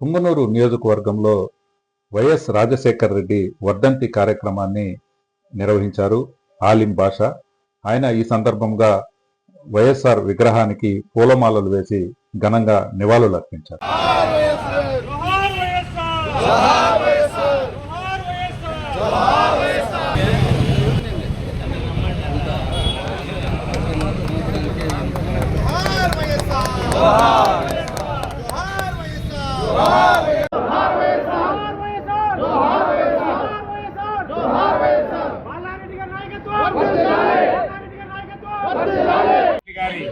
పుంగనూరు నియోజకవర్గంలో వైఎస్ రాజశేఖర్ రెడ్డి వర్ధంతి కార్యక్రమాన్ని నిర్వహించారు ఆలిం భాష. ఆయన ఈ సందర్భంగా వైఎస్ఆర్ విగ్రహానికి పూలమాలలు వేసి ఘనంగా నివాళులు అర్పించారు జోహార్ వైఎస్ఆర్ జోహార్ వైఎస్ఆర్ జోహార్ వైఎస్ఆర్ జోహార్ వైఎస్ఆర్ జోహార్ వైఎస్ఆర్ జోహార్ వైఎస్ఆర్ బాలారెడ్డి గారి నాయకత్వం బాలారెడ్డి గారి నాయకత్వం గారి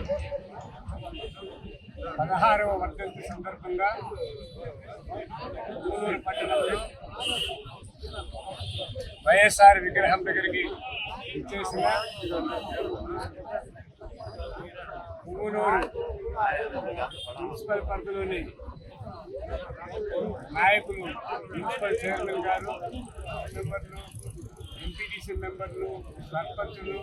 పదహారవ వర్ధంతి సందర్భంగా గూడూరు పట్టణంలో వైఎస్ఆర్ విగ్రహం దగ్గరికి ఇచ్చేసిన పువ్వునూరు మున్సిపల్ పరిధిలోని నాయకులు మున్సిపల్ చైర్మన్ గారు మెంబర్లు ఎంపీటీసీ మెంబర్లు సర్పంచులు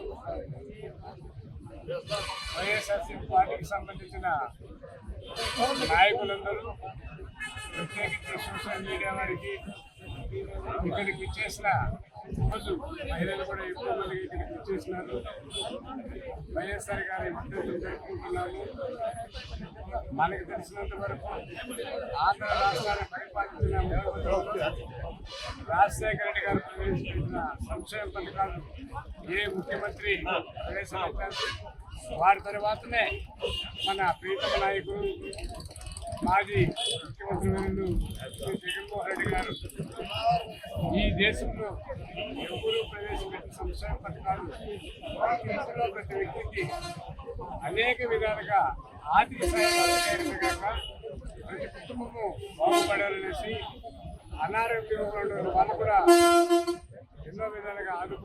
వైఎస్ఆర్సీపీ పార్టీకి సంబంధించిన నాయకులందరూ ప్రత్యేకించి సోషల్ మీడియా వారికి ఇక్కడికి ఇచ్చేసిన రోజు మహిళలు కూడా ఎక్కువ మంది ఇక్కడికి ఇచ్చేసినారు వైఎస్ఆర్ గారి మద్దతు జరుపుకుంటున్నాము మనకు తెలిసినంత వరకు ఆంధ్ర రాష్ట్రాన్ని రాజశేఖర రెడ్డి గారు ప్రవేశపెట్టిన సంక్షేమ పథకాలు ఏ ముఖ్యమంత్రి ప్రవేశపెట్టారు వారి తర్వాతనే మన ప్రీతమ నాయకుడు మాజీ ముఖ్యమంత్రి వర్యులు జగన్మోహన్ రెడ్డి గారు ఈ దేశంలో ఎవరు ప్రవేశపెట్టిన సంక్షేమ పథకాలు ప్రతి ప్రతి వ్యక్తికి అనేక విధాలుగా ఆర్థిక సహాయాలు చేయడమే కాక కుటుంబము బాగుపడాలనేసి అనారోగ్యంలో ఉన్న వాళ్ళు కూడా ఎన్నో విధాలుగా ఆదుకునే